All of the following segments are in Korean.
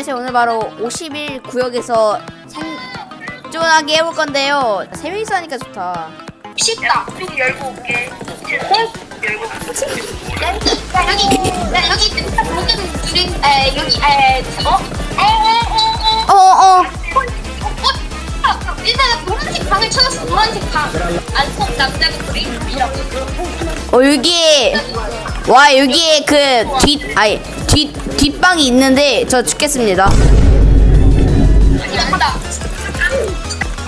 안녕하세요. 오늘 바로 51 구역에서 생존하게 해볼 건데요. 세 명이서 하니까 좋다. 쉽다. 좀 열고 올게. 열고 야, 여기, 야, 여기 모든 둘이, 에, 여기, 에, 어? 어, 어, 어, 어. 어, 어. 어, 일단 노란색 방을 찾았어. 노란색 방. 안속 남자가 그레이이라고 어, 여기. 와, 여기에 그 뒷, 아니, 뒷, 뒷방이 있는데 저 죽겠습니다.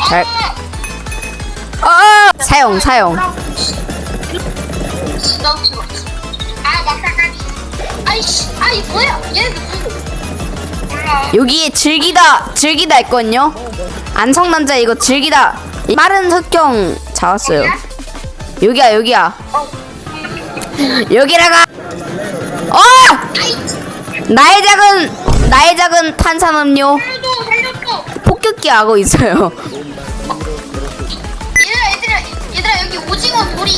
잘- 아, 어! 사용, 사용. 여기에 즐기다, 즐기다 있거든요. 안성남자 이거 즐기다. 이 빠른 흑경 잡았어요. 여기야, 여기야. 여기라가. 나의 작은, 나의 작은 탄산음료. 폭격기 하고 있어요. 얘들아, 얘들아, 얘들아 여기 오징어 놀이.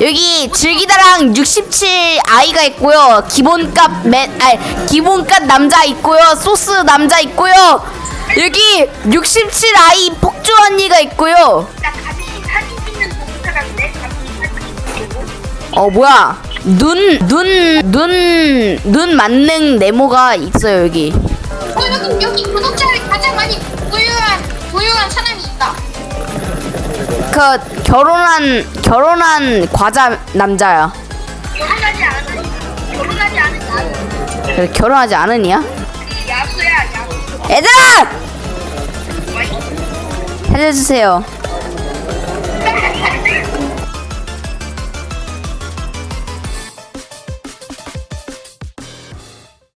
여기 즐기다랑 67 아이가 있고요. 기본값 맨, 아니 기본값 남자 있고요. 소스 남자 있고요. 여기 67 아이 폭주 언니가 있고요. 나 감히 사진 찍는. 감히 사진 찍고. 어 뭐야? 눈 눈 눈눈 맞는 네모가 있어요 여기. 어 여기 여기 구독자를 가장 많이 보유한 보유한 사람이 있다. 그 결혼한 결혼한 과자 남자야. 결혼하지 않은 결혼하지 않은 야수. 그래, 결혼하지 않으냐? 그 야수야 야수. 얘들아 살려주세요.